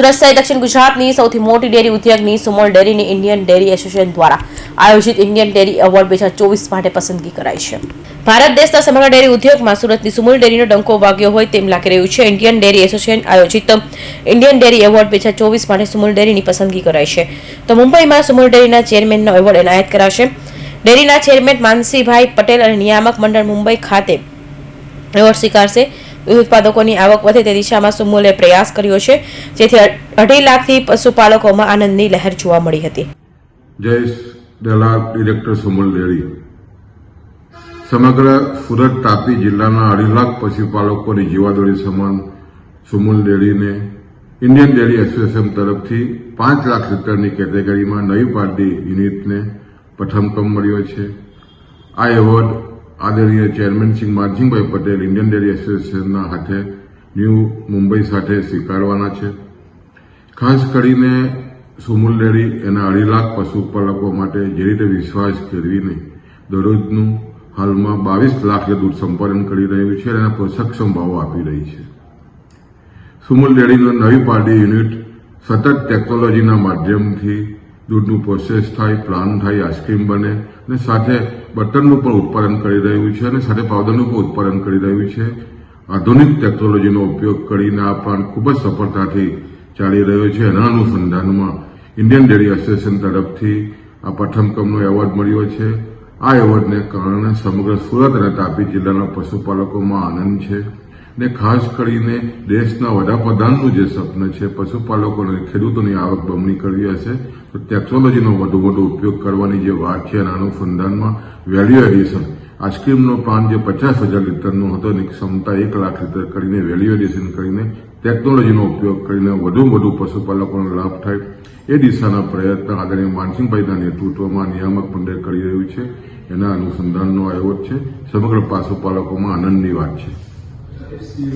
સુરત સહિત દક્ષિણ ગુજરાતની સૌથી મોટી ડેરી ઉદ્યોગની સુમોલ ડેરીની ઇન્ડિયન ડેરી એસોસિએશન દ્વારા આયોજિત ઇન્ડિયન ડેરી એવોર્ડ બે ચોવીસ માટે પસંદગી કરાઈ છે. ભારત દેશના સમગ્ર ડેરી ઉદ્યોગમાં સુરતની સુમોલ ડેરીનો ડંકો વાગ્યો હોય તેમ લાગી રહ્યું છે. ઇન્ડિયન ડેરી એસોસિએશન આયોજિત ઇન્ડિયન ડેરી એવોર્ડ બે ચોવીસ માટે સુમોલ ડેરીની પસંદગી કરાઈ છે. તો મુંબઈમાં સુમોલ ડેરીના ચેરમેનનો એવોર્ડ એનાયત કરાશે. ડેરીના ચેરમેન માનસીભાઈ પટેલ અને નિયામક મંડળ મુંબઈ ખાતે એવોર્ડ સ્વીકારશે. દૂધ ઉત્પાદકોની આવક વધે તે દિશામાં સુમુલે પ્રયાસ કર્યો છે. જેથી અઢી લાખથી પશુપાલકોમાં આનંદની લહેર જોવા મળી હતી. જયેશ દલાલ ડિરેક્ટર સુમલ ડેરી સમગ્ર સુરત તાપી જિલ્લાના અઢી લાખ પશુપાલકોની જીવાદોરી સમાન સુમુલ ડેરીને ઇન્ડિયન ડેરી એસોસિએશન તરફથી પાંચ લાખ લીટરની કેટેગરીમાં નવી પાર્ટી યુનિટને પ્રથમ ક્રમ મળ્યો છે. આ એવોર્ડ આદરણીય chairman Shri Mansinhbhai Patel Indian dairy એસોસિએશનના હાથે ન્યૂ મુંબઈ સાથે સ્વીકારવાના છે. ખાસ કરીને સુમુલ ડેરી એના અઢી લાખ પશુપાલકો માટે જે રીતે વિશ્વાસ કેળવીને દરરોજનું હાલમાં બાવીસ લાખ દૂધ સંપાદન કરી રહ્યું છે અને પોષક સંભાવો ભાવો આપી રહી છે. સુમુલ ડેરીનો નવી પાર્ટી યુનિટ સતત ટેકનોલોજીના માધ્યમથી દૂધનું પ્રોસેસ થાય પ્લાન થાય આઈસ્ક્રીમ બને અને સાથે બટરનું પણ ઉત્પાદન કરી રહ્યું છે અને સાથે પાવડરનું પણ ઉત્પાદન કરી રહ્યું છે. આધુનિક ટેકનોલોજીનો ઉપયોગ કરીને આ પ્લાન્ટ ખૂબ જ સફળતાથી ચાલી રહ્યો છે. એના અનુસંધાનમાં ઇન્ડિયન ડેરી એસોસિએશન તરફથી આ પ્રથમ ક્રમનો એવોર્ડ મળ્યો છે. આ એવોર્ડને કારણે સમગ્ર સુરત અને તાપી જિલ્લાના પશુપાલકોમાં આનંદ છે. ને ખાસ કરીને દેશના વડાપ્રધાનનું જે સપન છે, પશુપાલકોને ખેડૂતોની આવક બમણી કરવી હશે, તો ટેકનોલોજીનો વધુ વધુ ઉપયોગ કરવાની જે વાત છે, એના અનુસંધાનમાં વેલ્યુ એડિશન આઈસ્ક્રીમનો પ્લાન જે પચાસ હજાર લીટરનો હતો, એની ક્ષમતા એક લાખ લીટર કરીને વેલ્યુ એડિશન કરીને ટેકનોલોજીનો ઉપયોગ કરીને વધુ વધુ પશુપાલકોનો લાભ થાય. એ દિશાના પ્રયત્ન આદરણીય માનસિંહભાઈના નેતૃત્વમાં નિયામક મંડળ કરી રહ્યું છે. એના અનુસંધાનનો આયોજ છે. સમગ્ર પશુપાલકોમાં આનંદની વાત છે. If you